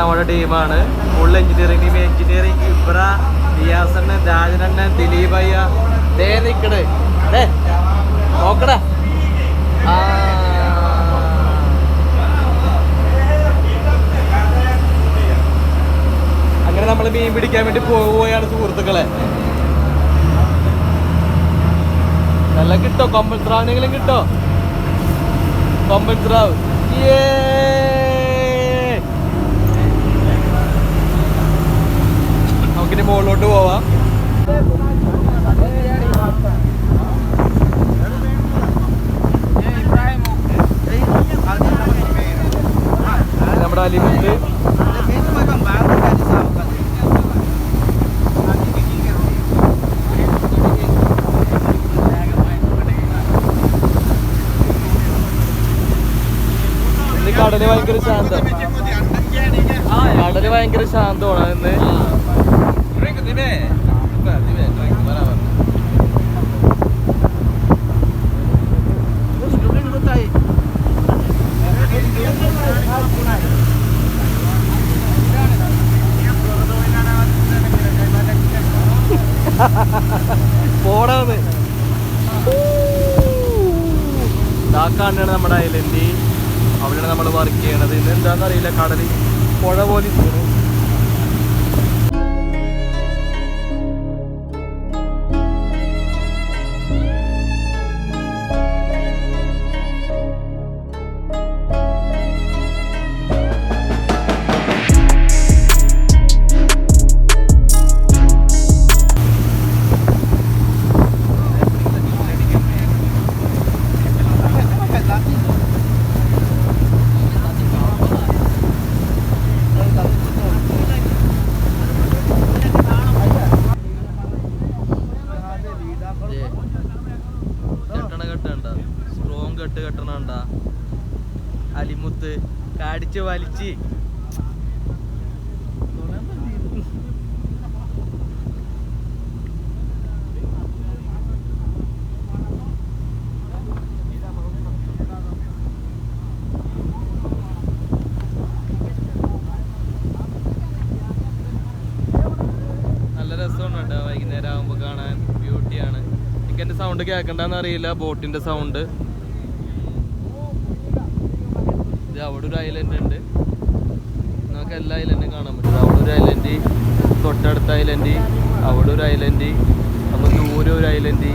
നമ്മുടെ ടീമാണ്. Full engineering team engineering Ibra റിയാസണ്ണൻ രാജനണ്ണൻ ദിലീപ് അയ്യ. ദേ നിക്കട് ദേ നോക്കടാ. അങ്ങനെ നമ്മൾ മീൻ പിടിക്കാൻ വേണ്ടി പോവുകയാണ് സുഹൃത്തുക്കളെ. നല്ല കിട്ടോ? കൊമ്പൻ കിട്ടോ? കൊമ്പൻ സ്രാവ് നമുക്കിനി മുകളിലോട്ട് പോവാം. കടൽ ഭയങ്കര ശാന്തം. കടൽ ഭയങ്കര ശാന്തമാണ് ഇന്ന്. പോടാന്ന്. ഇതാക്കാണ്ടാണ് നമ്മുടെ ഐലൻഡ്. അവിടെയാണ് നമ്മൾ വർക്ക് ചെയ്യണത്. ഇന്ന് എന്താണെന്ന് അറിയില്ല കടലിൽ പുഴ പോലെ കെട്ടണ്ട? സ്ട്രോങ് കെട്ട് കെട്ടണണ്ട? അലിമുത്ത് കാടിച്ച് വലിച്ച്. നല്ല രസമുണ്ട് വൈകുന്നേരം ആകുമ്പോൾ കാണാൻ. ബ്യൂട്ടിയാണ് എന്റെ സൗണ്ട് കേൾക്കണ്ടെന്ന് അറിയില്ല ബോട്ടിന്റെ സൗണ്ട് ഇത് അവിടെ ഒരു ഐലൻഡ് ഉണ്ട്. നമുക്ക് എല്ലാ ഐലൻഡും കാണാൻ പറ്റും. അവിടെ ഒരു ഐലൻഡ് തൊട്ടടുത്ത ഐലൻഡ് അവിടെ ഒരു ഐലൻഡ് നമുക്ക് ദൂരെ ഒരു ഐലൻഡ്